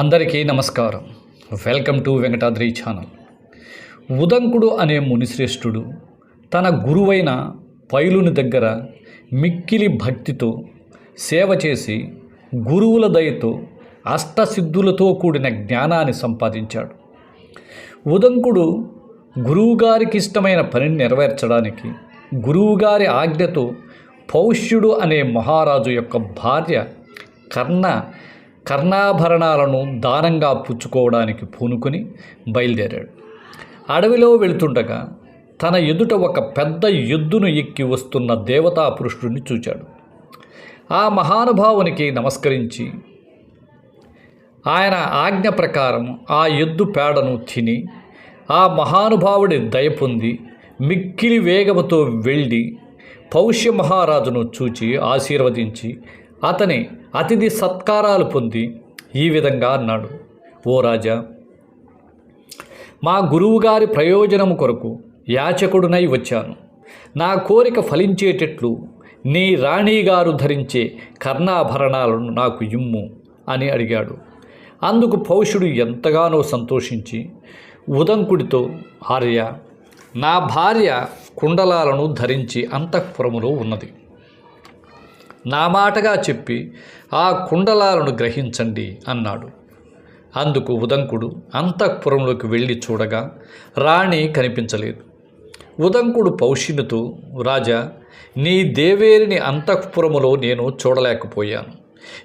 అందరికీ నమస్కారం. Welcome to Venkatadri channel. ఉదంకుడు అనే మునిశ్రేష్ఠుడు తన గురువైన పైలుని దగ్గర మిక్కిలి భక్తితో సేవ చేసి గురువుల దయతో అష్టసిద్ధులతో కూడిన జ్ఞానాన్ని సంపాదించాడు. ఉదంకుడు గురువుగారికి ఇష్టమైన పనిని నెరవేర్చడానికి గురువుగారి ఆజ్ఞతో పౌష్యుడు అనే మహారాజు యొక్క భార్య కర్ణ కర్ణాభరణాలను దానంగా పుచ్చుకోవడానికి పూనుకొని బయలుదేరాడు. అడవిలో వెళుతుండగా తన ఎదుట ఒక పెద్ద ఎద్దును ఎక్కి వస్తున్న దేవతా పురుషుడిని చూచాడు. ఆ మహానుభావునికి నమస్కరించి ఆయన ఆజ్ఞ ప్రకారం ఆ ఎద్దు పేడను తిని ఆ మహానుభావుడి దయ పొంది మిక్కిలి వేగముతో వెళ్ళి పౌష్య మహారాజును చూచి ఆశీర్వదించి అతని అతిథి సత్కారాలు పొంది ఈ విధంగా అన్నాడు. ఓ రాజా మా గురువుగారి ప్రయోజనము కొరకు యాచకుడునై వచ్చాను. నా కోరిక ఫలించేటట్లు నీ రాణిగారు ధరించే కర్ణాభరణాలను నాకు ఇమ్ము అని అడిగాడు. అందుకు పౌషుడు ఎంతగానో సంతోషించి ఉదంకుడితో ఆర్య నా భార్య కుండలాలను ధరించి అంతఃపురములో ఉన్నది. నా మాటగా చెప్పి ఆ కుండలాలను గ్రహించండి అన్నాడు. అందుకు ఉదంకుడు అంతఃపురంలోకి వెళ్ళి చూడగా రాణి కనిపించలేదు. ఉదంకుడు పౌష్యునితో రాజా నీ దేవేరిని అంతఃపురములో నేను చూడలేకపోయాను.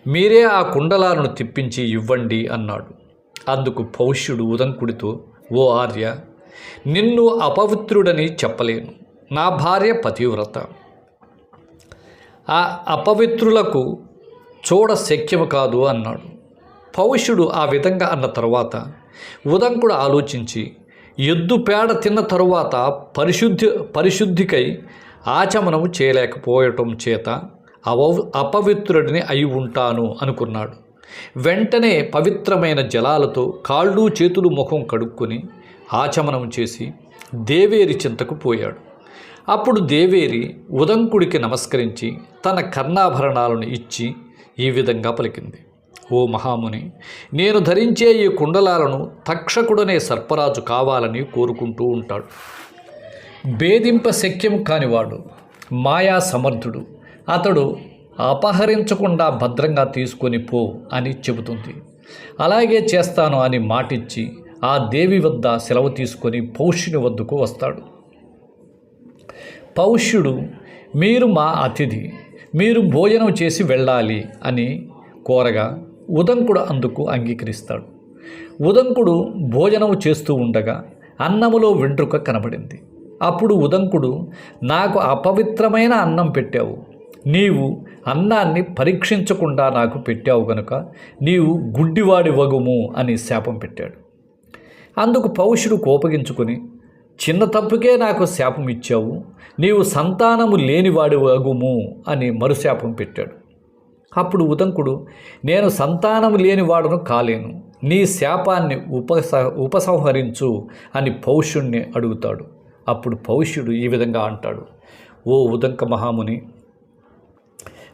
మీరే ఆ కుండలాలను తిప్పించి ఇవ్వండి అన్నాడు. అందుకు పౌష్యుడు ఉదంకుడితో ఓ ఆర్య నిన్ను అపవిత్రుడని చెప్పలేను. నా భార్య పతివ్రత. ఆ అపవిత్రులకు చూడ శక్యము కాదు అన్నాడు. పౌష్యుడు ఆ విధంగా అన్న తరువాత ఉదంకుడు ఆలోచించి ఎద్దు పేడ తిన్న తరువాత పరిశుద్ధి పరిశుద్ధికై ఆచమనము చేయలేకపోవటం చేత అవ అపవిత్రుడిని అయి ఉంటాను అనుకున్నాడు. వెంటనే పవిత్రమైన జలాలతో కాళ్ళు చేతులు ముఖం కడుక్కొని ఆచమనం చేసి దేవేరి చింతకు పోయాడు. అప్పుడు దేవేరి ఉదంకుడికి నమస్కరించి తన కర్ణాభరణాలను ఇచ్చి ఈ విధంగా పలికింది. ఓ మహాముని నేను ధరించే ఈ కుండలాలను తక్షకుడనే సర్పరాజు కావాలని కోరుకుంటూ ఉంటాడు. భేదింప శక్యం కానివాడు మాయా సమర్థుడు. అతడు అపహరించకుండా భద్రంగా తీసుకొని పో అని చెబుతుంది. అలాగే చేస్తాను అని మాటిచ్చి ఆ దేవి వద్ద సెలవు తీసుకొని పౌష్యుని వద్దకు వస్తాడు. పౌష్యుడు మీరు మా అతిథి మీరు భోజనం చేసి వెళ్ళాలి అని కోరగా ఉదంకుడు అందుకు అంగీకరిస్తాడు. ఉదంకుడు భోజనం చేస్తూ ఉండగా అన్నములో వెంట్రుక కనబడింది. అప్పుడు ఉదంకుడు నాకు అపవిత్రమైన అన్నం పెట్టావు. నీవు అన్నాన్ని పరీక్షించకుండా నాకు పెట్టావు గనుక నీవు గుడ్డివాడి వగుము అని శాపం పెట్టాడు. అందుకు పౌషుడు కోపగించుకొని చిన్న తప్పుకే నాకు శాపం ఇచ్చావు నీవు సంతానము లేనివాడు అగుము అని మరుశాపం పెట్టాడు. అప్పుడు ఉదంకుడు నేను సంతానము లేనివాడును కాలేను నీ శాపాన్ని ఉపస ఉపసంహరించు అని పౌష్యుణ్ణి అడుగుతాడు. అప్పుడు పౌష్యుడు ఈ విధంగా అంటాడు ఓ ఉదంక మహాముని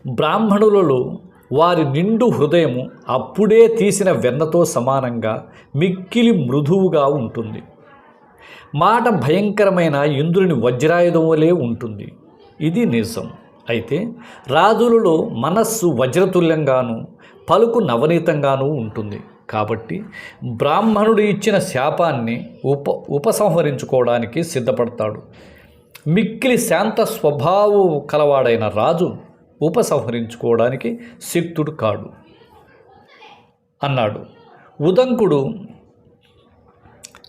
బ్రాహ్మణులలో వారి నిండు హృదయము అప్పుడే తీసిన వెన్నతో సమానంగా మిక్కిలి మృదువుగా ఉంటుంది. మాట భయంకరమైన ఇంద్రుని వజ్రాయుధం వలె ఉంటుంది. ఇది నిజం. అయితే రాజులలో మనస్సు వజ్రతుల్యంగాను పలుకు నవనీతంగాను ఉంటుంది. కాబట్టి బ్రాహ్మణుడు ఇచ్చిన శాపాన్ని ఉప ఉపసంహరించుకోవడానికి సిద్ధపడతాడు. మిక్కిలి శాంత స్వభావం కలవాడైన రాజు ఉపసంహరించుకోవడానికి శక్తుడు కాడు. అన్నాడు. ఉదంకుడు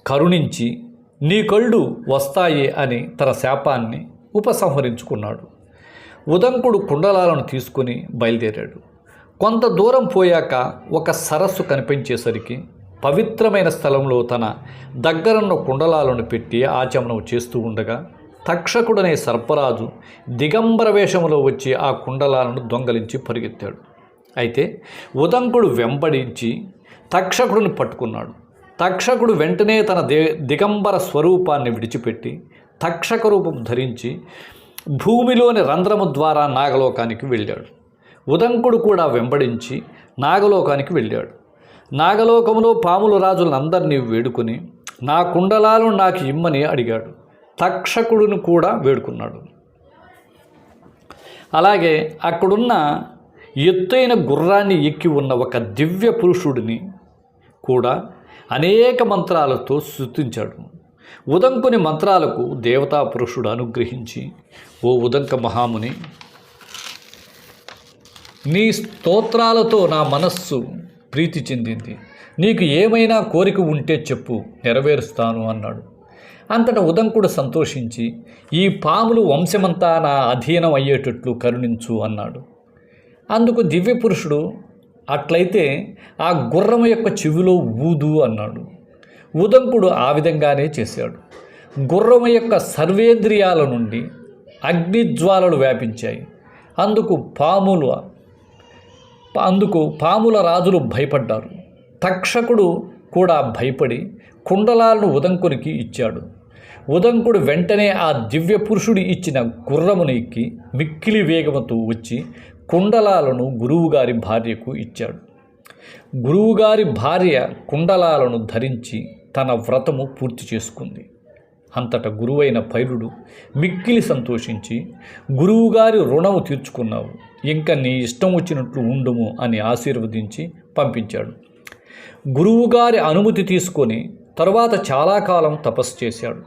కరుణించి నీ కళ్ళు వస్తాయి అని తన శాపాన్ని ఉపసంహరించుకున్నాడు. ఉదంకుడు కుండలాలను తీసుకుని బయలుదేరాడు. కొంత దూరం పోయాక ఒక సరస్సు కనిపించేసరికి పవిత్రమైన స్థలంలో తన దగ్గరన్న కుండలాలను పెట్టి ఆచమనం చేస్తూ ఉండగా తక్షకుడనే సర్పరాజు దిగంబర వేషంలో వచ్చి ఆ కుండలాలను దొంగలించి పరిగెత్తాడు. అయితే ఉదంకుడు వెంబడించి తక్షకుడిని పట్టుకున్నాడు. తక్షకుడు వెంటనే తన ది దిగంబర స్వరూపాన్ని విడిచిపెట్టి తక్షక రూపం ధరించి భూమిలోని రంధ్రము ద్వారా నాగలోకానికి వెళ్ళాడు. ఉదంకుడు కూడా వెంబడించి నాగలోకానికి వెళ్ళాడు. నాగలోకంలో పాముల రాజులందరినీ వేడుకుని నా కుండలాలు నాకు ఇమ్మని అడిగాడు. తక్షకుడును కూడా వేడుకున్నాడు. అలాగే అక్కడున్న ఎత్తైన గుర్రాన్ని ఎక్కి ఉన్న ఒక దివ్య పురుషుడిని కూడా అనేక మంత్రాలతో స్థుతించాడు ఉదంకుని మంత్రాలకు దేవతా పురుషుడు అనుగ్రహించి ఓ ఉదంక మహాముని నీ స్తోత్రాలతో నా మనస్సు ప్రీతి చెందింది. నీకు ఏమైనా కోరిక ఉంటే చెప్పు నెరవేరుస్తాను అన్నాడు. అంతటా ఉదంకుడు సంతోషించి ఈ పాములు వంశమంతా నా అధీనం అయ్యేటట్లు కరుణించు అన్నాడు. అందుకు దివ్యపురుషుడు అట్లయితే ఆ గుర్రం యొక్క చెవిలో ఊదు అన్నాడు. ఉదంకుడు ఆ విధంగానే చేశాడు. గుర్రం యొక్క సర్వేంద్రియాల నుండి అగ్నిజ్వాలలు వ్యాపించాయి. అందుకు పాములు అందుకు పాముల రాజులు భయపడ్డారు. తక్షకుడు కూడా భయపడి కుండలాలను ఉదంకునికి ఇచ్చాడు. ఉదంకుడు వెంటనే ఆ దివ్య పురుషుడు ఇచ్చిన గుర్రమును ఎక్కి మిక్కిలి వేగముతో వచ్చి కుండలాలను గురువుగారి భార్యకు ఇచ్చాడు. గురువుగారి భార్య కుండలాలను ధరించి తన వ్రతము పూర్తి చేసుకుంది. అంతట గురువైన పైరుడు మిక్కిలి సంతోషించి గురువుగారి రుణము తీర్చుకున్నావు. ఇంకా నీ ఇష్టం వచ్చినట్లు ఉండుము అని ఆశీర్వదించి పంపించాడు. గురువుగారి అనుమతి తీసుకొని తరువాత చాలా కాలం తపస్సు చేశాడు.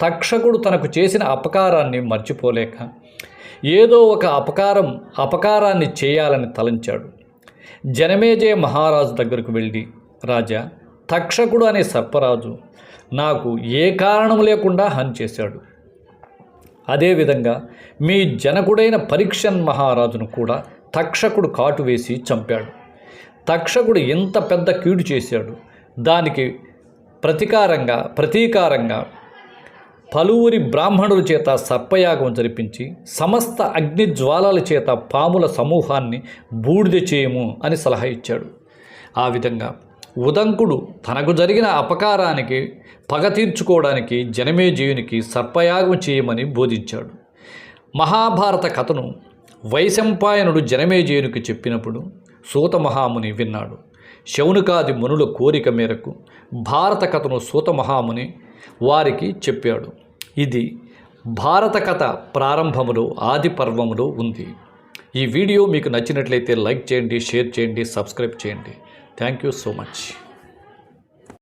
తక్షకుడు తనకు చేసిన అపకారాన్ని మర్చిపోలేక ఏదో ఒక అపకారం అపకారాన్ని చేయాలని తలంచాడు. జనమేజయ మహారాజు దగ్గరకు వెళ్ళి రాజా తక్షకుడు అనే సర్పరాజు నాకు ఏ కారణం లేకుండా హాని చేశాడు. అదేవిధంగా మీ జనకుడైన పరీక్షన్ మహారాజును కూడా తక్షకుడు కాటు వేసి చంపాడు. తక్షకుడు ఎంత పెద్ద కీడు చేశాడు. దానికి ప్రతీకారంగా ప్రతీకారంగా పలువురి బ్రాహ్మణుల చేత సర్పయాగం జరిపించి సమస్త అగ్ని జ్వాలల చేత పాముల సమూహాన్ని బూడిద చేయము అని సలహా ఇచ్చాడు. ఆ విధంగా ఉదంకుడు తనకు జరిగిన అపకారానికి పగ తీర్చుకోవడానికి జనమేజయునికి సర్పయాగం చేయమని బోధించాడు. మహాభారత కథను వైశంపాయనుడు జనమేజయునికి చెప్పినప్పుడు సూత మహాముని విన్నాడు. శౌనకాది మునుల కోరిక మేరకు భారత కథను సూత మహాముని వారికి చెప్పాడు. ఇది భారత కథ ప్రారంభములో ఆది పర్వములో ఉంది. ఈ వీడియో మీకు నచ్చినట్లయితే లైక్ చేయండి షేర్ చేయండి సబ్స్క్రైబ్ చేయండి. Thank you so much.